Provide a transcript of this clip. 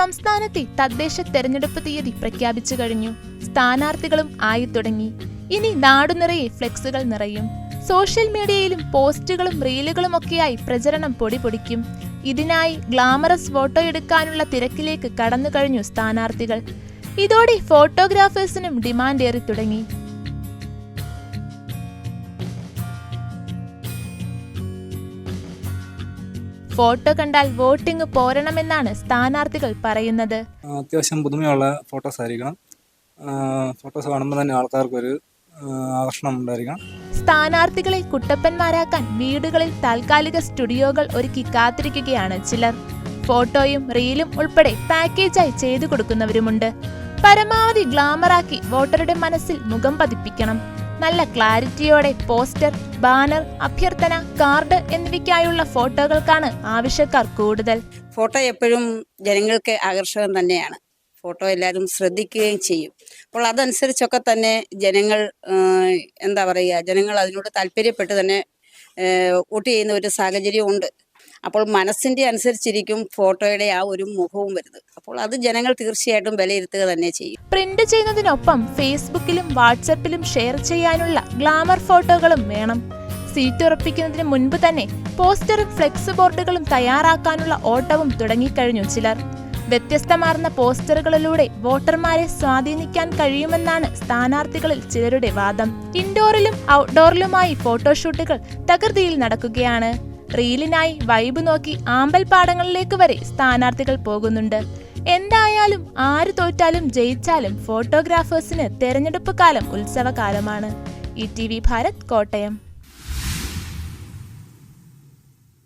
സംസ്ഥാനത്തെ തദ്ദേശ തെരഞ്ഞെടുപ്പ് തീയതി പ്രഖ്യാപിച്ചു കഴിഞ്ഞു. സ്ഥാനാർത്ഥികളും ആയി തുടങ്ങി. ഇനി നാടുനിറയെ ഫ്ലെക്സുകൾ നിറയും. സോഷ്യൽ മീഡിയയിലും പോസ്റ്റുകളും റീലുകളും ഒക്കെയായി പ്രചരണം പൊടിപൊടിക്കും ഇതിനായി ഗ്ലാമറസ് ഫോട്ടോ എടുക്കാനുള്ള തിരക്കിലേക്ക് കടന്നു കഴിഞ്ഞു സ്ഥാനാർത്ഥികൾ. ഇതോടെ ഫോട്ടോഗ്രാഫേഴ്സിനും ഡിമാൻഡ് ഏറി തുടങ്ങി ഫോട്ടോ കണ്ടാൽ വോട്ടിംഗ് പോരണമെന്നാണ് സ്ഥാനാർത്ഥികൾ പറയുന്നത്. അത്യാവശ്യം പുതുമയുള്ള ഫോട്ടോസ് ആയിരിക്കണം. ഫോട്ടോസ് കാണുമ്പോൾ തന്നെ ആൾക്കാർക്കൊരു ഒരു ആകർഷണം ഉണ്ടായിരിക്കണം. സ്ഥാനാർത്ഥികളെ കുട്ടപ്പന്മാരാക്കാൻ വീടുകളിൽ താൽക്കാലിക സ്റ്റുഡിയോകൾ ഒരുക്കി കാത്തിരിക്കുകയാണ് ചിലർ. ഫോട്ടോയും റീലും ഉൾപ്പെടെ പാക്കേജായി ചെയ്തു കൊടുക്കുന്നവരുമുണ്ട്. പരമാവധി ഗ്ലാമറാക്കി വോട്ടറുടെ മനസ്സിൽ മുഖം പതിപ്പിക്കണം. നല്ല ക്ലാരിറ്റിയോടെ പോസ്റ്റർ ബാനർ അഭ്യർത്ഥന കാർഡ് എന്നിവയ്ക്കായുള്ള ഫോട്ടോകൾക്കാണ് ആവശ്യക്കാർ കൂടുതൽ. ഫോട്ടോ എപ്പോഴും ജനങ്ങൾക്ക് ആകർഷകം തന്നെയാണ്. ഫോട്ടോ എല്ലാവരും ശ്രദ്ധിക്കുകയും ചെയ്യും. അപ്പോൾ അതനുസരിച്ചൊക്കെ തന്നെ ജനങ്ങൾ എന്താ പറയുക ജനങ്ങൾ അതിനോട് താല്പര്യപ്പെട്ട് തന്നെ വോട്ട് ചെയ്യുന്ന ഒരു സാഹചര്യം ഉണ്ട് അപ്പോൾ മനസ്സിന്റെ അനുസരിച്ചിരിക്കും ഫോട്ടോയുടെ ആ ഒരു മുഖവും വരുന്നത്. അപ്പോൾ അത് ജനങ്ങൾ തീർച്ചയായിട്ടും വിലയിരുത്തുക തന്നെ ചെയ്യും. പ്രിന്റ് ചെയ്യുന്നതിനൊപ്പം ഫേസ്ബുക്കിലും വാട്സപ്പിലും ഷെയർ ചെയ്യാനുള്ള ഗ്ലാമർ ഫോട്ടോകളും വേണം. സീറ്റ് ഉറപ്പിക്കുന്നതിന് മുൻപ് തന്നെ പോസ്റ്ററും ഫ്ലെക്സ് ബോർഡുകളും തയ്യാറാക്കാനുള്ള ഓട്ടവും തുടങ്ങിക്കഴിഞ്ഞു ചിലർ. വ്യത്യസ്തമാർന്ന പോസ്റ്ററുകളിലൂടെ വോട്ടർമാരെ സ്വാധീനിക്കാൻ കഴിയുമെന്നാണ് സ്ഥാനാർത്ഥികളിൽ ചിലരുടെ വാദം. ഇൻഡോറിലും ഔട്ട്ഡോറിലുമായി ഫോട്ടോഷൂട്ടുകൾ തകൃതിയിൽ നടക്കുകയാണ്. റീലിനായി വൈബ് നോക്കി ആമ്പൽപ്പാടങ്ങളിലേക്ക് വരെ സ്ഥാനാർത്ഥികൾ പോകുന്നുണ്ട്. എന്തായാലും ആര് തോറ്റാലും ജയിച്ചാലും ഫോട്ടോഗ്രാഫേഴ്സിന് തെരഞ്ഞെടുപ്പ് കാലം ഉത്സവകാലമാണ്. E T V Bharat Kottayam.